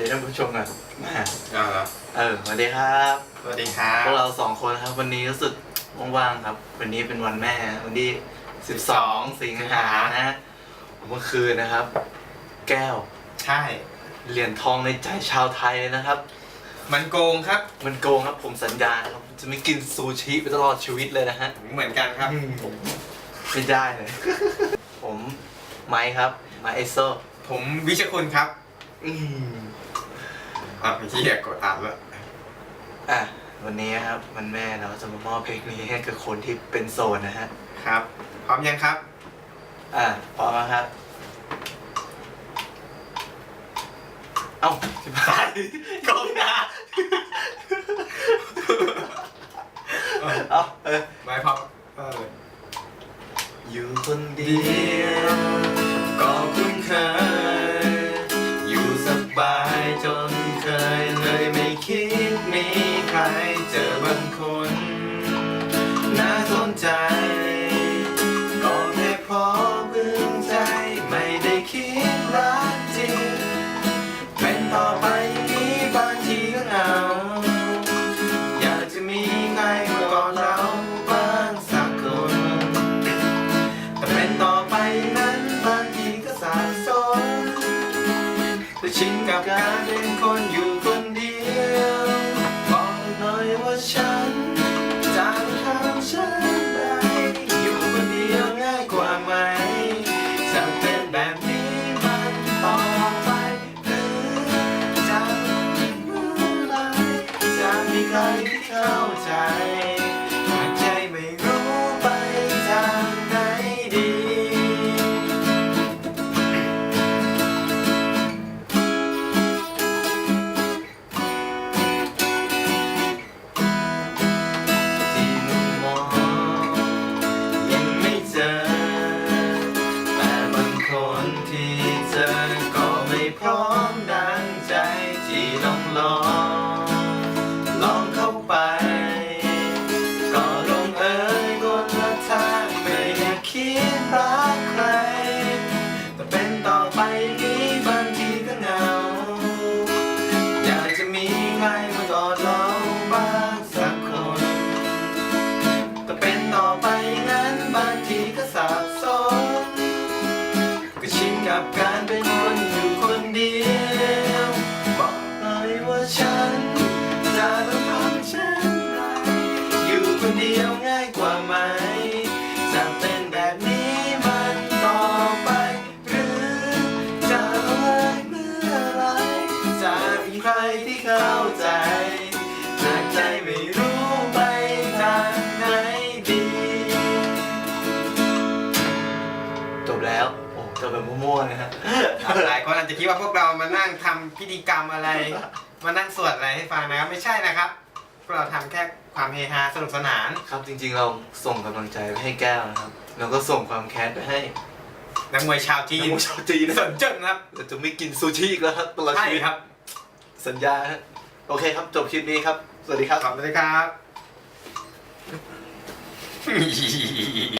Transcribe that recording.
ดีท่านผู้ชมก่อนมาเอาละเออสวัสดีครับสวัสดีครับพวกเราสองคนครับ วันนี้รู้สึกว่างๆครับ วันนี้เป็นวันแม่วันที่12สิงหานะฮะเมื่อคืนนะครับ แก้วใช่เหรียญทองในใจชาวไทยเลยนะครับ มันโกงครับ มันโกงครับผมสัญญานะครับจะไม่กินซูชิไปตลอดชีวิตเลยนะฮะเหมือนกันครับไม่ได้เลย ผมไมค์ครับไมค์เอโซผมวิชคุณครับ อืมอะพี่อยากกดอ่านแล้วอะวันนี้ครับวันแม่เราจะมามอบเพลงนี้ให้กับคนที่เป็นโสดนะฮะ ครับ พร้อมยังครับ อะพร้อมแล้วครับ เอ้าที่บ้านกองหน้าเอาเออ ไม่พร้อมเอออยู่คนเดียว แต่ชินกับการเป็นคนอยู่คนเดียวบอกหน่อยว่าฉันจะทำฉันได้อยู่คนเดียวง่ายกว่าไหมจะเป็นแบบนี้มันต่อไปหรือจะเมื่อไหรจะมีใครที่เข้าใจ เดียวง่ายกว่าไหม จะเป็นแบบนี้มันต่อไป หรือจะเลยเมื่อไรจะมีใครที่เข้าใจหากใจไม่รู้ไปทางไหนดีจบแล้ว โอ้จบแบบมั่วๆนะฮะหลายคนอาจจะคิดว่าพวกเรามานั่งทำพิธีกรรมอะไร มานั่งสวดอะไรให้ฟังนะครับ ไม่ใช่นะครับ วกเราทำแค่ความเฮฮาสนุกสนาน ครับจริงๆเราส่งกำลังใจไปให้แก้วนะครับ แล้วก็ส่งความแค้นไปให้นักมวยชาวจีนันกมวยชาวจีนนะสนเจนครับเราจะไม่กินซูชิอีกแล้วครับตลอดใช่ชีวิตครับสัญญาฮะโอเคครับจบคลิปนี้ครับ สวัสดีครับขอบคุณครับ